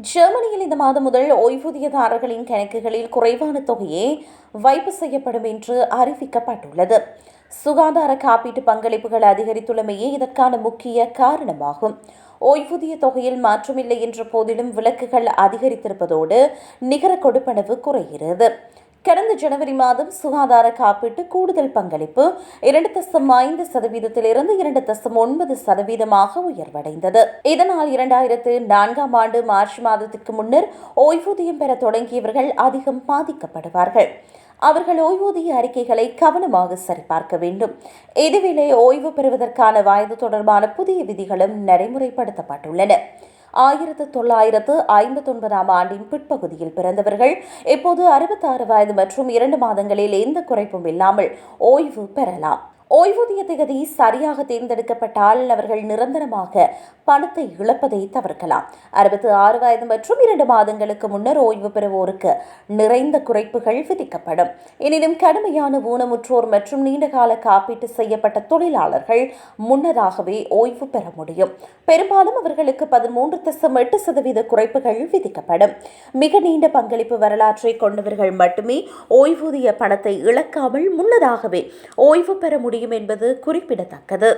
ஜெர்மனியில் இந்த மாதம் முதல் ஓய்வூதியதாரர்களின் கணக்குகளில் குறைவான தொகையே வைப்பு செய்யப்படும் என்று அறிவிக்கப்பட்டுள்ளது. சுகாதார காப்பீட்டு பங்களிப்புகள் அதிகரித்துள்ளமையே இதற்கான முக்கிய காரணமாகும். ஓய்வூதிய தொகையில் மாற்றமில்லை என்ற போதிலும் விலக்குகள் அதிகரித்திருப்பதோடு நிகர கொடுப்பனவு குறைகிறது. கடந்த ஜனவரி மாதம் சுகாதார காப்பீட்டு கூடுதல் பங்களிப்பு இரண்டு தசம் ஐந்து சதவீதத்திலிருந்து இரண்டு தசம் ஒன்பது சதவீதமாக உயர்வடைந்தது. இதனால் இரண்டாயிரத்து நான்காம் ஆண்டு மார்ச் மாதத்திற்கு முன்னர் ஓய்வூதியம் பெற தொடங்கியவர்கள் அதிகம் பாதிக்கப்படுவார்கள். அவர்கள் ஓய்வூதிய அறிக்கைகளை கவனமாக சரிபார்க்க வேண்டும். இதுவேளை ஓய்வு பெறுவதற்கான வயது தொடர்பான புதிய விதிகளும் நடைமுறைப்படுத்தப்பட்டுள்ளன. ஆயிரத்து தொள்ளாயிரத்து ஐம்பத்தொன்பதாம் ஆண்டின் பிற்பகுதியில் பிறந்தவர்கள். இப்போது அறுபத்தாறு வயது மற்றும் இரண்டு மாதங்களில் எந்த குறைப்பும் இல்லாமல் ஓய்வு பெறலாம். ஓய்வூதிய திகதி சரியாக தேர்ந்தெடுக்கப்பட்டால் அவர்கள் நிரந்தரமாக பணத்தை இழப்பதை தவிர்க்கலாம். அறுபத்தி ஆறு வயது மற்றும் இரண்டு மாதங்களுக்கு முன்னர் ஓய்வு பெறுவோருக்கு நிறைந்த குறைப்புகள் விதிக்கப்படும். எனினும் கடுமையான ஊனமுற்றோர் மற்றும் நீண்டகால காப்பீட்டு செய்யப்பட்ட தொழிலாளர்கள் முன்னதாகவே ஓய்வு பெற முடியும். பெரும்பாலும் அவர்களுக்கு பதிமூன்று தசம் எட்டு சதவீத குறைப்புகள் விதிக்கப்படும். மிக நீண்ட பங்களிப்பு வரலாற்றை கொண்டவர்கள் மட்டுமே ஓய்வூதிய பணத்தை இழக்காமல் முன்னதாகவே ஓய்வு பெற முடியும் என்பது குறிப்பிடத்தக்கது.